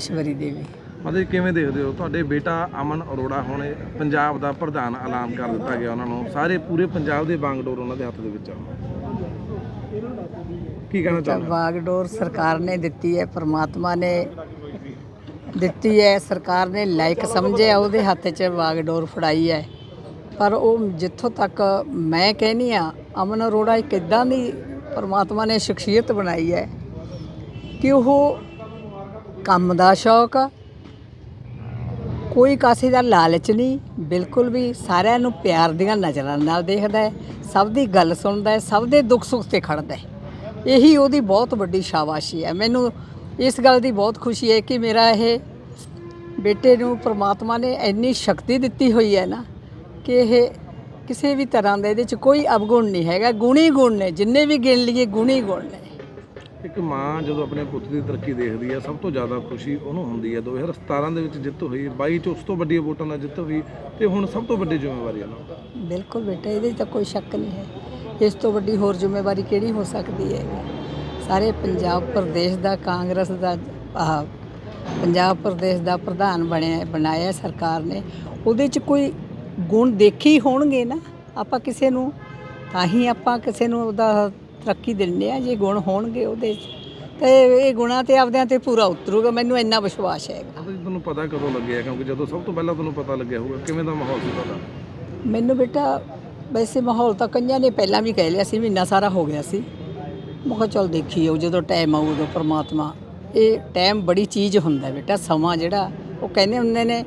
ਪਰਮੇਸ਼ਵਰੀ ਦੇਵੀ। ਮਤਲਬ ਕਿਵੇਂ ਦੇਖਦੇ ਹੋ? ਤੁਹਾਡੇ ਬੇਟਾ ਅਮਨ ਅਰੋੜਾ ਹੁਣ ਪੰਜਾਬ ਦਾ ਪ੍ਰਧਾਨ ਐਲਾਨ ਕਰ ਦਿੱਤਾ ਗਿਆ ਉਹਨਾਂ ਨੂੰ। ਸਾਰੇ ਪੂਰੇ ਪੰਜਾਬ ਦੇ ਬਾਂਗਡੋਰ ਉਹਨਾਂ ਦੇ ਹੱਥ ਦੇ ਵਿੱਚ ਆ। ਕੀ ਕਹਿਣਾ ਚਾਹੁੰਦੇ ਹੋ? ਬਾਗਡੋਰ ਸਰਕਾਰ ਨੇ ਦਿੱਤੀ ਹੈ ਪ੍ਰਮਾਤਮਾ ਨੇ ਦਿੱਤੀ ਹੈ ਸਰਕਾਰ ਨੇ ਲਾਇਕ ਸਮਝਿਆ ਉਹਦੇ ਹੱਥ 'ਚ ਬਾਗਡੋਰ ਫੜਾਈ ਹੈ। ਪਰ ਉਹ ਜਿੱਥੋਂ ਤੱਕ ਮੈਂ ਕਹਿੰਨੀ ਆ ਅਮਨ ਅਰੋੜਾ ਇੱਕ ਇਦਾਂ ਦੀ ਪ੍ਰਮਾਤਮਾ ਨੇ ਸ਼ਖਸੀਅਤ ਬਣਾਈ ਹੈ ਕਿ ਉਹ ਕੰਮ ਦਾ ਸ਼ੌਕ ਆ। ਕੋਈ ਕਾਸੇ ਦਾ ਲਾਲਚ ਨਹੀਂ, ਬਿਲਕੁਲ ਵੀ ਸਾਰਿਆਂ ਨੂੰ ਪਿਆਰ ਦੀਆਂ ਨਜ਼ਰਾਂ ਨਾਲ ਦੇਖਦਾ ਹੈ, ਸਭ ਦੀ ਗੱਲ ਸੁਣਦਾ ਹੈ, ਸਭ ਦੇ ਦੁੱਖ ਸੁੱਖ ਤੇ ਖੜਦਾ ਹੈ। ਇਹੀ ਉਹਦੀ ਬਹੁਤ ਵੱਡੀ ਸ਼ਾਬਾਸ਼ੀ ਹੈ। ਮੈਨੂੰ ਇਸ ਗੱਲ ਦੀ ਬਹੁਤ ਖੁਸ਼ੀ ਹੈ ਕਿ ਮੇਰਾ ਇਹ ਬੇਟੇ ਨੂੰ ਪ੍ਰਮਾਤਮਾ ਨੇ ਇੰਨੀ ਸ਼ਕਤੀ ਦਿੱਤੀ ਹੋਈ ਹੈ ਨਾ ਕਿ ਇਹ ਕਿਸੇ ਵੀ ਤਰ੍ਹਾਂ ਦਾ ਇਹਦੇ 'ਚ ਕੋਈ ਅਵਗੁਣ ਨਹੀਂ ਹੈਗਾ। ਗੁਣੀ ਗੁਣ ਨੇ, ਜਿੰਨੇ ਵੀ ਗਿਣ ਲਈਏ ਗੁਣੀ ਗੁਣ ਨੇ। ਇੱਕ ਮਾਂ ਜਦੋਂ ਆਪਣੇ ਪੁੱਤ ਦੀ ਤਰੱਕੀ ਦੇਖਦੀ ਹੈ ਸਭ ਤੋਂ ਜ਼ਿਆਦਾ ਖੁਸ਼ੀ ਉਹਨੂੰ ਹੁੰਦੀ ਹੈ 2017 ਦੇ ਵਿੱਚ ਜਿੱਤ ਹੋਈ 22 ਚ ਉਸ ਤੋਂ ਵੱਡੀ ਵੋਟਾਂ ਨਾਲ ਜਿੱਤ ਹੋਈ ਤੇ ਹੁਣ ਸਭ ਤੋਂ ਵੱਡੀ ਜ਼ਿੰਮੇਵਾਰੀ ਹੈ ਬਿਲਕੁਲ ਬੇਟਾ, ਇਹਦੇ 'ਚ ਤਾਂ ਕੋਈ ਸ਼ੱਕ ਨਹੀਂ ਹੈ। ਇਸ ਤੋਂ ਵੱਡੀ ਹੋਰ ਜ਼ਿੰਮੇਵਾਰੀ ਕਿਹੜੀ ਹੋ ਸਕਦੀ ਹੈ? ਸਾਰੇ ਪੰਜਾਬ ਪ੍ਰਦੇਸ਼ ਦਾ ਕਾਂਗਰਸ ਦਾ ਪੰਜਾਬ ਪ੍ਰਦੇਸ਼ ਦਾ ਪ੍ਰਧਾਨ ਬਣਿਆ, ਬਣਾਇਆ ਸਰਕਾਰ ਨੇ। ਉਹਦੇ 'ਚ ਕੋਈ ਗੁਣ ਦੇਖੇ ਹੀ ਹੋਣਗੇ ਨਾ ਆਪਾਂ ਕਿਸੇ ਨੂੰ, ਤਾਂ ਹੀ ਆਪਾਂ ਕਿਸੇ ਨੂੰ ਉਹਦਾ ਤਰੱਕੀ ਦਿੰਦੇ ਆ ਜੇ ਗੁਣ ਹੋਣਗੇ ਉਹਦੇ 'ਚ। ਤੇ ਇਹ ਗੁਣਾਂ ਤੇ ਆਪਦਿਆਂ ਤੇ ਪੂਰਾ ਉਤਰੂਗਾ ਮੈਨੂੰ ਇੰਨਾ ਵਿਸ਼ਵਾਸ ਹੈਗਾ। ਤੁਹਾਨੂੰ ਪਤਾ ਕਦੋਂ ਲੱਗਿਆ ਕਿਉਂਕਿ ਜਦੋਂ ਸਭ ਤੋਂ ਪਹਿਲਾਂ ਤੁਹਾਨੂੰ ਪਤਾ ਲੱਗਿਆ ਹੋਊਗਾ ਕਿਵੇਂ ਦਾ ਮਾਹੌਲ ਸੀ ਤੁਹਾਡਾ? ਮੈਨੂੰ ਬੇਟਾ ਵੈਸੇ ਮਾਹੌਲ ਤਾਂ ਕਈਆਂ ਨੇ ਪਹਿਲਾਂ ਵੀ ਕਹਿ ਲਿਆ ਸੀ ਮਹੀਨਾ ਸਾਰਾ ਹੋ ਗਿਆ ਸੀ। ਮੈਂ ਕਿਹਾ ਚਲ ਦੇਖੀ ਜਾਊ ਜਦੋਂ ਟਾਈਮ ਆਊ ਉਦੋਂ ਪ੍ਰਮਾਤਮਾ। ਇਹ ਟਾਈਮ ਬੜੀ ਚੀਜ਼ ਹੁੰਦਾ ਬੇਟਾ ਸਮਾਂ ਜਿਹੜਾ ਉਹ ਕਹਿੰਦੇ ਹੁੰਦੇ ਨੇ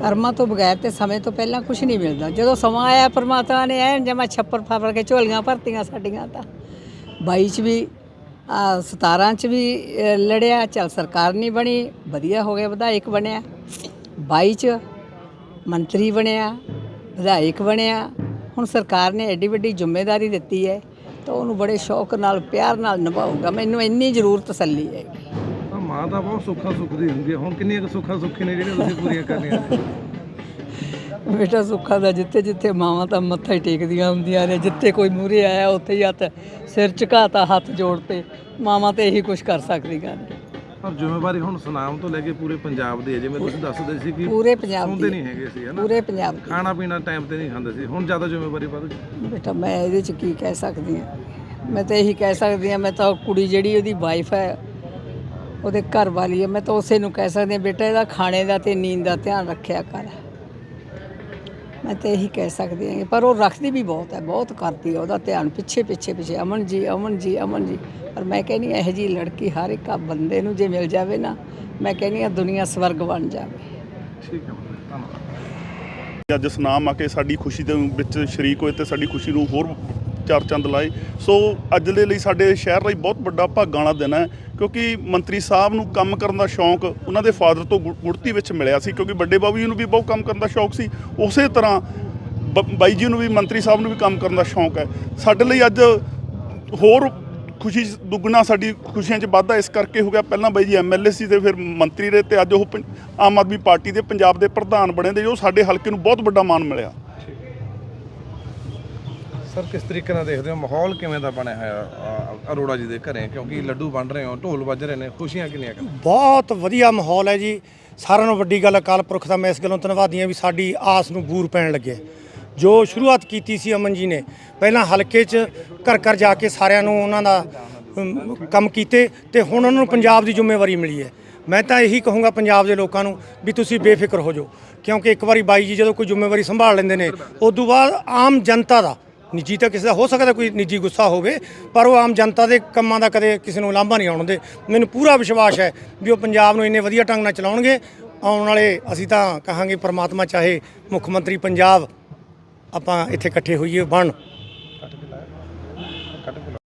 ਕਰਮਾਂ ਤੋਂ ਬਗੈਰ ਤੇ ਸਮੇਂ ਤੋਂ ਪਹਿਲਾਂ ਕੁਝ ਨਹੀਂ ਮਿਲਦਾ। ਜਦੋਂ ਸਮਾਂ ਆਇਆ, ਪਰਮਾਤਮਾ ਨੇ ਐਨ ਜਮਾ ਛੱਪਰ ਫਾਫੜ ਕੇ ਝੋਲੀਆਂ ਭਰਤੀਆਂ ਸਾਡੀਆਂ ਤਾਂ। 22 ਚ ਵੀ, ਆ 17 ਚ ਵੀ ਲੜਿਆ, ਚਲ ਸਰਕਾਰ ਨਹੀਂ ਬਣੀ, ਵਧੀਆ ਹੋ ਗਿਆ, ਵਿਧਾਇਕ ਬਣਿਆ। 22 ਚ ਮੰਤਰੀ ਬਣਿਆ, ਵਿਧਾਇਕ ਬਣਿਆ। ਹੁਣ ਸਰਕਾਰ ਨੇ ਐਡੀ ਵੱਡੀ ਜ਼ਿੰਮੇਵਾਰੀ ਦਿੱਤੀ ਹੈ, ਤਾਂ ਉਹਨੂੰ ਬੜੇ ਸ਼ੌਕ ਨਾਲ, ਪਿਆਰ ਨਾਲ ਨਿਭਾਊਗਾ। ਮੈਨੂੰ ਇੰਨੀ ਜ਼ਰੂਰ ਤਸੱਲੀ ਹੈ। ਮਾਂ ਤਾਂ ਬਹੁਤ ਸੁੱਖਾ ਸੁੱਖਦੀ ਹੁੰਦੀ ਹੈ ਹੁਣ ਕਿੰਨੀਆਂ ਕੁ ਸੁੱਖਾ ਸੁੱਖੀ ਨੇ ਜਿਹੜੀਆਂ ਤੁਸੀਂ ਪੂਰੀਆਂ ਕਰਨੀਆਂ ਨੇ? ਬੇਟਾ ਸੁੱਖਾ ਦਾ ਜਿੱਥੇ ਜਿੱਥੇ ਮਾਵਾਂ ਤਾਂ ਮੱਥਾ ਹੀ ਟੇਕਦੀਆਂ ਹੁੰਦੀਆਂ ਨੇ। ਜਿੱਥੇ ਕੋਈ ਮੂਰੇ ਆਇਆ ਉੱਥੇ ਹੀ ਹੱਥ ਸਿਰ ਝੁਕਾਤਾ ਹੱਥ ਜੋੜਤੇ। ਮਾਵਾਂ ਤੇ ਇਹੀ ਕੁਝ ਕਰ ਸਕਦੀਆਂ ਨੇ। ਪਰ ਜ਼ਿੰਮੇਵਾਰੀ ਹੁਣ ਸੁਨਾਮ ਤੋਂ ਲੈ ਕੇ ਪੂਰੇ ਪੰਜਾਬ ਦੀ ਹੈ। ਜਿਵੇਂ ਤੁਸੀਂ ਦੱਸਦੇ ਸੀ ਕਿ ਪੂਰੇ ਪੰਜਾਬ ਸੌਂਦੇ ਦੀ ਨਹੀਂ ਹੈਗੇ ਸੀ ਹਨਾ ਪੂਰੇ ਪੰਜਾਬ ਦੀ। ਖਾਣਾ ਪੀਣਾ ਟਾਈਮ ਤੇ ਨਹੀਂ ਖਾਂਦੇ ਸੀ। ਹੁਣ ਜ਼ਿਆਦਾ ਜ਼ਿੰਮੇਵਾਰੀ ਵੱਧ ਗਈ। ਬੇਟਾ ਮੈਂ ਇਹਦੇ ਚ ਕੀ ਕਹਿ ਸਕਦੀ ਹਾਂ? ਮੈਂ ਤਾਂ ਇਹੀ ਕਹਿ ਸਕਦੀ ਹਾਂ ਮੈਂ ਤਾਂ ਕੁੜੀ ਜਿਹੜੀ ਉਹਦੀ ਵਾਈਫ ਹੈ ਉਹਦੇ ਘਰ ਵਾਲੀ ਹੈ। ਮੈਂ ਤਾਂ ਉਸੇ ਨੂੰ ਕਹਿ ਸਕਦੀ ਹਾਂ, ਬੇਟਾ, ਇਹਦਾ ਖਾਣੇ ਦਾ ਤੇ ਨੀਂਦ ਦਾ ਧਿਆਨ ਰੱਖਿਆ ਕਰ। ਮੈਂ ਤਾਂ ਇਹੀ ਕਹਿ ਸਕਦੀ ਹਾਂ। ਪਰ ਉਹ ਰੱਖਦੀ ਵੀ ਬਹੁਤ ਹੈ, ਬਹੁਤ ਕਰਦੀ ਹੈ ਉਹਦਾ ਧਿਆਨ। ਪਿੱਛੇ ਪਿੱਛੇ ਪਿੱਛੇ। ਅਮਨ ਜੀ ਅਮਨ ਜੀ ਅਮਨ ਜੀ। ਪਰ ਮੈਂ ਕਹਿੰਦੀ ਇਹੋ ਜੀ ਲੜਕੀ ਹਰ ਇੱਕ ਬੰਦੇ ਨੂੰ ਜੇ ਮਿਲ ਜਾਵੇ ਨਾ, ਮੈਂ ਕਹਿੰਦੀ ਹਾਂ, ਦੁਨੀਆ ਸਵਰਗ ਬਣ ਜਾਵੇ। ਠੀਕ ਹੈ ਧੰਨਵਾਦ। ਅੱਜ ਸੁਨਾਮ ਆ ਕੇ ਸਾਡੀ ਖੁਸ਼ੀ ਦੇ ਵਿੱਚ ਸ਼ਰੀਕ ਹੋਏ ਤੇ ਸਾਡੀ ਖੁਸ਼ੀ ਨੂੰ ਹੋਰ ਚਾਰ ਚੰਦ ਲਾਏ। ਸੋ ਅੱਜ ਦੇ ਲਈ ਸਾਡੇ ਸ਼ਹਿਰ ਲਈ ਬਹੁਤ ਵੱਡਾ ਭਾਗਾਂ ਵਾਲਾ ਦਿਨ ਹੈ, ਕਿਉਂਕਿ ਮੰਤਰੀ ਸਾਹਿਬ ਨੂੰ ਕੰਮ ਕਰਨ ਦਾ ਸ਼ੌਂਕ ਉਹਨਾਂ ਦੇ ਫਾਦਰ ਤੋਂ ਗੁ- ਗੁੜਤੀ ਵਿੱਚ ਮਿਲਿਆ ਸੀ, ਕਿਉਂਕਿ ਵੱਡੇ ਬਾਬੂ ਜੀ ਨੂੰ ਵੀ ਬਹੁਤ ਕੰਮ ਕਰਨ ਦਾ ਸ਼ੌਂਕ ਸੀ। ਉਸੇ ਤਰ੍ਹਾਂ ਬ- ਬਾਈ ਜੀ ਨੂੰ ਵੀ, ਮੰਤਰੀ ਸਾਹਿਬ ਨੂੰ ਵੀ ਕੰਮ ਕਰਨ ਦਾ ਸ਼ੌਂਕ ਹੈ। ਸਾਡੇ ਲਈ ਅੱਜ ਹੋਰ ਖੁਸ਼ੀ ਦੁੱਗਣਾ ਸਾਡੀ ਖੁਸ਼ੀਆਂ 'ਚ ਵਾਧਾ ਇਸ ਕਰਕੇ ਹੋ ਗਿਆ। ਪਹਿਲਾਂ ਬਾਈ ਜੀ ਐਮਐਲਏ ਸੀ ਤੇ ਫਿਰ ਮੰਤਰੀ ਰਹੇ ਤੇ ਅੱਜ ਉਹ ਪੰ- ਆਮ ਆਦਮੀ ਪਾਰਟੀ ਦੇ ਪੰਜਾਬ ਦੇ ਪ੍ਰਧਾਨ ਬਣੇ ਦੇ ਜੋ ਸਾਡੇ ਹਲਕੇ ਨੂੰ ਬਹੁਤ ਵੱਡਾ ਮਾਣ ਮਿਲਿਆ। ਸਰ ਕਿਸ ਤਰੀਕੇ ਨਾਲ ਦੇਖਦੇ ਹੋ? ਮਾਹੌਲ ਕਿਵੇਂ ਦਾ ਬਣਿਆ ਹੋਇਆ ਅ, ਅਰੋੜਾ ਜੀ ਦੇ ਘਰੇ? ਕਿਉਂਕਿ ਲੱਡੂ ਵੰਡ ਰਹੇ ਹੋ ਢੋਲ ਵੱਜ ਰਹੇ ਨੇ ਖੁਸ਼ੀਆਂ ਕਿੰਨੀਆਂ ਕੁ? ਬਹੁਤ ਵਧੀਆ ਮਾਹੌਲ ਹੈ ਜੀ। ਸਾਰਿਆਂ ਨੂੰ ਵੱਡੀ ਗੱਲ ਅਕਾਲ ਪੁਰਖ ਦਾ ਮੈਂ ਇਸ ਗੱਲੋਂ ਧੰਨਵਾਦੀ ਹਾਂ ਵੀ ਸਾਡੀ ਆਸ ਨੂੰ ਬੂਰ ਪੈਣ ਲੱਗੇ। ਜੋ ਸ਼ੁਰੂਆਤ ਕੀਤੀ ਸੀ ਅਮਨ ਜੀ ਨੇ ਪਹਿਲਾਂ ਹਲਕੇ 'ਚ ਘਰ ਘਰ ਜਾ ਕੇ ਸਾਰਿਆਂ ਨੂੰ ਉਹਨਾਂ ਦਾ ਅਮ, ਕੰਮ ਕੀਤੇ ਤੇ ਹੁਣ ਉਹਨਾਂ ਨੂੰ ਪੰਜਾਬ ਦੀ ਜ਼ਿੰਮੇਵਾਰੀ ਮਿਲੀ ਹੈ। ਮੈਂ ਤਾਂ ਇਹੀ ਕਹੂੰਗਾ ਪੰਜਾਬ ਦੇ ਲੋਕਾਂ ਨੂੰ ਵੀ ਤੁਸੀਂ ਬੇਫਿਕਰ ਹੋ ਜਾਓ ਕਿਉਂਕਿ ਇੱਕ ਵਾਰੀ ਬਾਈ ਜੀ ਜਦੋਂ ਕੋਈ ਜ਼ਿੰਮੇਵਾਰੀ ਸੰਭਾਲ ਲੈਂਦੇ ਨੇ ਉਸ ਤੋਂ ਬਾਅਦ ਆਮ ਜਨਤਾ ਦਾ ਨਿੱਜੀ ਤਾਂ ਕਿਸੇ ਦਾ ਹੋ ਸਕਦਾ ਕੋਈ ਨਿੱਜੀ ਗੁੱਸਾ ਹੋਵੇ, ਪਰ ਉਹ ਆਮ ਜਨਤਾ ਦੇ ਕੰਮਾਂ ਦਾ ਕਦੇ ਕਿਸੇ ਨੂੰ ਲਾਂਭਾ ਨਹੀਂ ਆਉਣ ਦੇ ਮੈਨੂੰ ਪੂਰਾ ਵਿਸ਼ਵਾਸ ਹੈ ਵੀ ਉਹ ਪੰਜਾਬ ਨੂੰ ਇੰਨੇ ਵਧੀਆ ਢੰਗ ਨਾਲ ਚਲਾਉਣਗੇ। ਆਉਣ ਵਾਲੇ ਅਸੀਂ ਤਾਂ ਕਹਾਂਗੇ ਪ੍ਰਮਾਤਮਾ ਚਾਹੇ ਮੁੱਖ ਮੰਤਰੀ ਪੰਜਾਬ ਆਪਾਂ ਇੱਥੇ ਇਕੱਠੇ ਹੋਈਏ ਬਣ